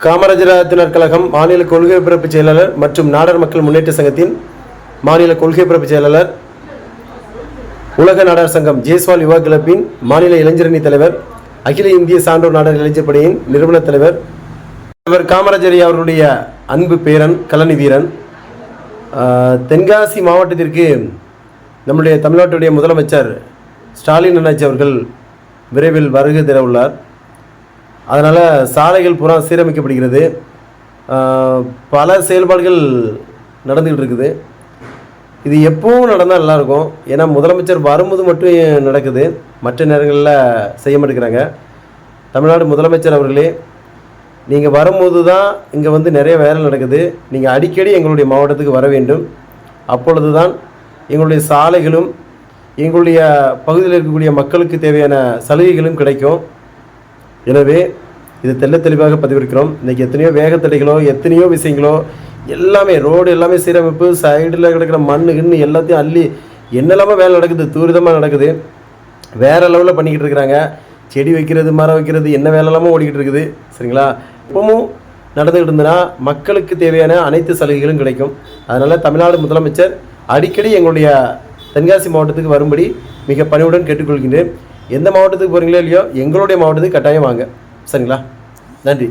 காமராஜர் தினர் கழகம் மாநில கொள்கை பிறப்பு செயலாளர் மற்றும் நாடர் மக்கள் முன்னேற்ற சங்கத்தின் மாநில கொள்கை பிறப்பு செயலாளர் உலக நாடார் சங்கம் ஜேஸ்வால் யுவா கிளப்பின் மாநில இளைஞரணி தலைவர் அகில இந்திய சான்றோர் நாடர் இளைஞர் படையின் நிறுவன தலைவர் இவர் காமராஜர் அவருடைய அன்பு பேரன் கலனி வீரன் தென்காசி மாவட்டத்திற்கு நம்முடைய தமிழ்நாட்டுடைய முதலமைச்சர் ஸ்டாலின் அண்ணாச்சி அவர்கள் விரைவில் வருகை தர உள்ளார் அதனால் சாலைகள் புறா சீரமைக்கப்படுகிறது. பல செயல்பாடுகள் நடந்துக்கிட்டு இருக்குது. இது எப்பவும் நடந்தால் நல்லாயிருக்கும். ஏன்னா முதலமைச்சர் வரும்போது மட்டும் நடக்குது. மற்ற நேரங்களில் செய்ய மாட்டேங்கிறாங்க. தமிழ்நாடு முதலமைச்சர் அவர்களே நீங்கள் வரும்போது தான் இங்கே வந்து நிறைய வேலை நடக்குது. நீங்கள் அடிக்கடி எங்களுடைய மாவட்டத்துக்கு வர வேண்டும். அப்பொழுது தான் எங்களுடைய சாலைகளும் எங்களுடைய பகுதியில் இருக்கக்கூடிய மக்களுக்கு தேவையான சலுகைகளும் கிடைக்கும். எனவே இது தெள்ள தெளிவாக பதிவிருக்கிறோம். இன்றைக்கி எத்தனையோ வேகத்தடைகளோ எத்தனையோ விஷயங்களோ எல்லாமே ரோடு எல்லாமே சீரமைப்பு சைடில் கிடக்கிற மண்ணு கிண்ணு எல்லாத்தையும் அள்ளி என்னெல்லாமோ வேலை நடக்குது தூரிதமாக நடக்குது. வேற லெவலில் பண்ணிக்கிட்டு இருக்கிறாங்க. செடி வைக்கிறது மரம் வைக்கிறது என்ன வேலைலாமோ ஓடிக்கிட்டு இருக்குது. சரிங்களா? இப்பவும் நடந்துக்கிட்டு இருந்ததுன்னா மக்களுக்கு தேவையான அனைத்து சலுகைகளும் கிடைக்கும். அதனால் தமிழ்நாடு முதலமைச்சர் அடிக்கடி எங்களுடைய தென்காசி மாவட்டத்துக்கு வரும்படி மிக பணிவுடன் கேட்டுக்கொள்கின்றேன். எந்த மாவட்டத்துக்கு போகிறீங்களோ இல்லையோ எங்களுடைய மாவட்டத்துக்கு கட்டாயம் வாங்க. சரிங்களா? நன்றி.